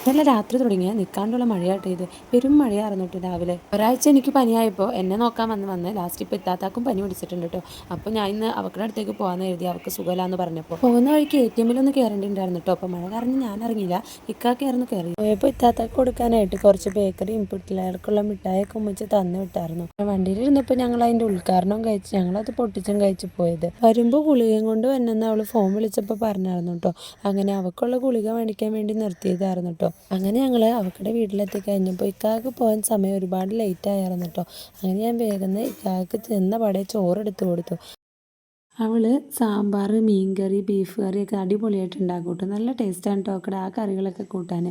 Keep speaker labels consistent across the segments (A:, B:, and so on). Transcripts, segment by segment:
A: ഇന്നലെ രാത്രി തുടങ്ങിയ നിൽക്കാണ്ടുള്ള മഴയായിട്ട് ഇത്. പെരും മഴയായിരുന്നു കേട്ടോ രാവിലെ. ഒരാഴ്ച എനിക്ക് പനിയായപ്പോൾ എന്നെ നോക്കാൻ വന്ന് വന്ന് ലാസ്റ്റ് ഇപ്പോൾ ഇത്താത്താക്കും പനി പിടിച്ചിട്ടുണ്ട് കേട്ടോ അപ്പോൾ ഞാൻ ഇന്ന് അവക്കടെ അടുത്തേക്ക് പോകാമെന്ന് എഴുതി അവർക്ക് സുഖമില്ലാന്ന് പറഞ്ഞപ്പോൾ പോകുന്ന വഴിക്ക് എ ടി എമ്മിലൊന്ന് കയറേണ്ടിണ്ടായിരുന്നു കേട്ടോ അപ്പോൾ മഴ കാരണം ഞാൻ ഇറങ്ങിയില്ല ഇക്കാക്കായിരുന്നു കയറി പോയപ്പോൾ ഇത്താത്താക്ക് കൊടുക്കാനായിട്ട് കുറച്ച് ബേക്കറിയും പിള്ളേർക്കുള്ള മിഠായൊക്കെ ഉമ്മിച്ച് തന്നു വിട്ടായിരുന്നു. വണ്ടിയിൽ ഇരുന്നപ്പോൾ ഞങ്ങൾ അതിന്റെ ഉദ്ഘാടനം കഴിച്ച് ഞങ്ങളത് പൊട്ടിച്ചും കഴിച്ച് പോയത്. വരുമ്പോൾ ഗുളികയും കൊണ്ട് വന്നെന്ന് അവൾ ഫോൺ വിളിച്ചപ്പോൾ പറഞ്ഞായിരുന്നു കേട്ടോ അങ്ങനെ അവക്കുള്ള ഗുളിക മേടിക്കാൻ വേണ്ടി നിർത്തിയതായിരുന്നു കേട്ടോ അങ്ങനെ ഞങ്ങൾ അവക്കടെ വീട്ടിലെത്തി കഴിഞ്ഞപ്പോൾ ഇക്കാക്ക് പോകാൻ സമയം ഒരുപാട് ലേറ്റ് ആയിരുന്നു കേട്ടോ അങ്ങനെ ഞാൻ വേഗം ഇക്കാക്ക് ചെന്ന പടയെ ചോറെടുത്ത് കൊടുത്തു. അവൾ സാമ്പാർ മീൻകറി ബീഫ് കറിയൊക്കെ അടിപൊളിയായിട്ട് ഉണ്ടാക്കും കേട്ടോ നല്ല ടേസ്റ്റാണ് അവിടെ ആ കറികളൊക്കെ കൂട്ടാൻ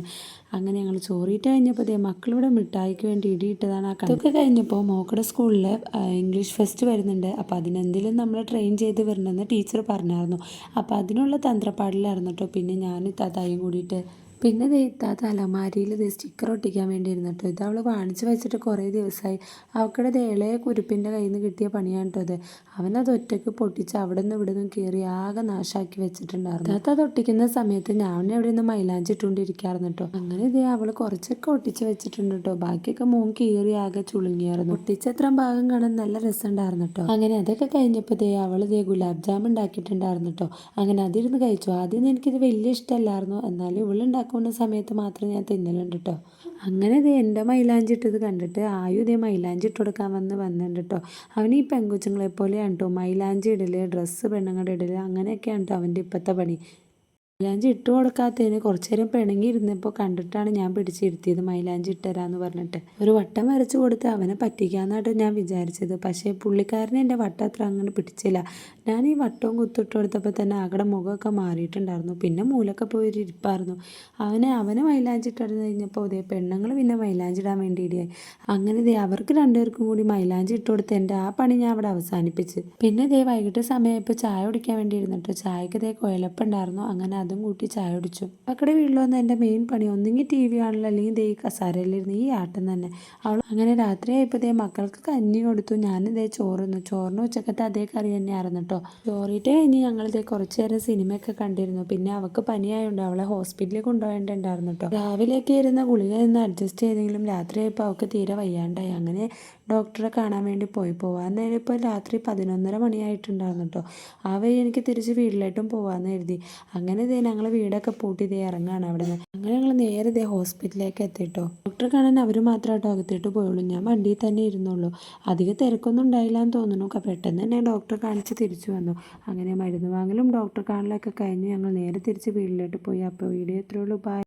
A: അങ്ങനെ ഞങ്ങൾ ചോറിയിട്ട് കഴിഞ്ഞപ്പോൾ ദേ മക്കളിവിടെ മിഠായിക്ക് വേണ്ടി ഇടിയിട്ടതാണ് ആ കണക്ക് കഴിഞ്ഞപ്പോൾ മോക്കടെ സ്കൂളിൽ ഇംഗ്ലീഷ് ഫെസ്റ്റ് വരുന്നുണ്ട്. അപ്പോൾ അതിനെന്തെങ്കിലും നമ്മൾ ട്രെയിൻ ചെയ്ത് വരണമെന്ന് ടീച്ചർ പറഞ്ഞായിരുന്നു. അപ്പോൾ അതിനുള്ള തന്ത്രപ്പാടിലായിരുന്നു കേട്ടോ പിന്നെ ഞാൻ തതായും കൂടിയിട്ട് പിന്നെ ദേ ഇത്താത്ത അലമാരിയിൽ ദേ സ്റ്റിക്കർ ഒട്ടിക്കാൻ വേണ്ടി ഇരുന്നു കേട്ടോ ഇത് അവൾ വാങ്ങിച്ചു വെച്ചിട്ട് കുറേ ദിവസമായി അവക്കടെ ഇളയ കുരുപ്പിന്റെ കയ്യിൽ നിന്ന് കിട്ടിയ പണിയാണ് കേട്ടോ അത് അവനത് ഒറ്റയ്ക്ക് പൊട്ടിച്ച് അവിടെ നിന്ന് ഇവിടെ നിന്നും കയറി ആകെ നാശാക്കി വെച്ചിട്ടുണ്ടായിരുന്നു. ഇത്താത്ത അത് ഒട്ടിക്കുന്ന സമയത്ത് ഞാൻ അവിടെ നിന്ന് മൈലാഞ്ചി ഇട്ടുകൊണ്ടിരിക്കായിരുന്നു കേട്ടോ അങ്ങനെ ഇതേ അവൾ കുറച്ചൊക്കെ ഒട്ടിച്ച് വെച്ചിട്ടുണ്ട് കേട്ടോ ബാക്കിയൊക്കെ മോൻ കീറി ആകെ ചുളുങ്ങിയായിരുന്നു. ഒട്ടിച്ചത്ര ഭാഗം കാണാൻ നല്ല രസമുണ്ടായിരുന്നു കേട്ടോ അങ്ങനെ അതൊക്കെ കഴിഞ്ഞപ്പോൾ ദേ അവൾ ദേ ഗുലാബ് ജാം ഉണ്ടാക്കിയിട്ടുണ്ടായിരുന്നു കേട്ടോ അങ്ങനെ അതിരുന്ന് കഴിച്ചു. ആദ്യം എനിക്കിത് വലിയ ഇഷ്ടമല്ലായിരുന്നു എന്നാലും ഇവളുണ്ടാക്കുന്ന സമയത്ത് മാത്രം ഞാൻ തിന്നലുണ്ട് കേട്ടോ അങ്ങനെ ഇത് എന്റെ മൈലാഞ്ചി ഇട്ടത് കണ്ടിട്ട് ആയു ഇതേ മൈലാഞ്ചി ഇട്ട് കൊടുക്കാൻ വന്ന് വന്നിട്ടുണ്ട് കേട്ടോ അവൻ ഈ പെങ്കുച്ചുങ്ങളെ പോലെയാണ് കേട്ടോ മൈലാഞ്ചി ഇടൽ ഡ്രസ്സ് പെണ്ണുങ്ങളുടെ ഇടൽ അങ്ങനെയൊക്കെയാണ് കേട്ടോ അവന്റെ ഇപ്പോഴത്തെ പണി. മൈലാഞ്ചി ഇട്ട് കൊടുക്കാത്തതിന് കുറച്ച് നേരം പിണങ്ങി ഇരുന്നപ്പോൾ കണ്ടിട്ടാണ് ഞാൻ പിടിച്ചിരുത്തിയത് മൈലാഞ്ചി ഇട്ടരാന്ന് പറഞ്ഞിട്ട്. ഒരു വട്ടം വരച്ച് കൊടുത്ത് അവനെ പറ്റിക്കാന്നായിട്ട് ഞാൻ വിചാരിച്ചത്. പക്ഷേ പുള്ളിക്കാരനെ എന്റെ വട്ടം അത്ര അങ്ങനെ പിടിച്ചില്ല. ഞാൻ ഈ വട്ടവും കുത്തിട്ട് കൊടുത്തപ്പോൾ തന്നെ ആകടെ മുഖമൊക്കെ മാറിയിട്ടുണ്ടായിരുന്നു. പിന്നെ മൂലൊക്കെ പോയി ഒരു ഇരിപ്പായിരുന്നു. അവനെ അവനെ മൈലാഞ്ചി ഇട്ടിരുന്ന് കഴിഞ്ഞപ്പോൾ ഇതേ പെണ്ണുങ്ങൾ പിന്നെ മൈലാഞ്ചി ഇടാൻ വേണ്ടി ഇടിയായി അങ്ങനെ ഇതേ അവർക്ക് രണ്ടുപേർക്കും കൂടി മൈലാഞ്ചി ഇട്ട് കൊടുത്ത് എന്റെ ആ പണി ഞാൻ അവിടെ അവസാനിപ്പിച്ച്. പിന്നെ ഇതേ വൈകിട്ട് സമയം ഇപ്പോൾ ചായ കുടിക്കാൻ വേണ്ടി ഇരുന്നിട്ട് ചായക്ക് ഇതേ കുഴലപ്പം ഉണ്ടായിരുന്നു. അങ്ങനെ അതും കൂട്ടി ചായ കുടിച്ചു. അക്കടെ വീട്ടിൽ എന്റെ മെയിൻ പണി ഒന്നെങ്കിൽ ടി വി ആണല്ലോ അല്ലെങ്കിൽ ദേ ഈ ഈ ആട്ടം തന്നെ. അവൾ അങ്ങനെ രാത്രി ആയപ്പോൾ ദേ മക്കൾക്ക് കഞ്ഞി കൊടുത്തു. ഞാൻ ദേ ചോറുന്നു ചോറിന് ഉച്ചക്കത്തെ അതേ കറി തന്നെയായിരുന്നു കേട്ടോ ചോറിയിട്ട് കഴിഞ്ഞ് ഞങ്ങൾ ദേ കുറച്ച് നേരം സിനിമയൊക്കെ കണ്ടിരുന്നു. പിന്നെ അവൾക്ക് പനിയായതുകൊണ്ട് അവളെ ഹോസ്പിറ്റലിൽ കൊണ്ടുപോകേണ്ടിണ്ടായിരുന്നു കേട്ടോ രാവിലെയൊക്കെ ഇരുന്ന ഗുളിക നിന്ന് അഡ്ജസ്റ്റ് ചെയ്തെങ്കിലും രാത്രി ആയപ്പോൾ അവൾക്ക് തീരെ വയ്യാണ്ടായി. അങ്ങനെ ഡോക്ടറെ കാണാൻ വേണ്ടി പോയി പോകാൻ നേരം ഇപ്പോൾ രാത്രി പതിനൊന്നര മണിയായിട്ടുണ്ടായിരുന്നു കേട്ടോ ആ വഴി എനിക്ക് തിരിച്ച് വീട്ടിലോട്ടും പോവാന്ന് കരുതി. അങ്ങനെ ഇതേ ഞങ്ങൾ വീടൊക്കെ പൂട്ടി ഇതേ ഇറങ്ങാണ് അവിടെ നിന്ന് അങ്ങനെ ഞങ്ങൾ നേരെ ഇതേ ഹോസ്പിറ്റലിലേക്ക് എത്തിട്ടോ ഡോക്ടറെ കാണാൻ അവർ മാത്രമായിട്ട് അകത്തിട്ട് പോയുള്ളൂ. ഞാൻ വണ്ടിയിൽ തന്നെ ഇരുന്നുള്ളൂ. അധികം തിരക്കൊന്നും ഉണ്ടായില്ല എന്ന് തോന്നുന്നു പെട്ടെന്ന് തന്നെ ഡോക്ടറെ കാണിച്ച് തിരിച്ചു വന്നു. അങ്ങനെ മരുന്ന് വാങ്ങലും ഡോക്ടറെ കാണലൊക്കെ കഴിഞ്ഞ്. ഞങ്ങൾ നേരെ തിരിച്ച് വീട്ടിലോട്ട് പോയി. അപ്പോൾ വീഡിയോ എത്രയുള്ളൂ ബൈ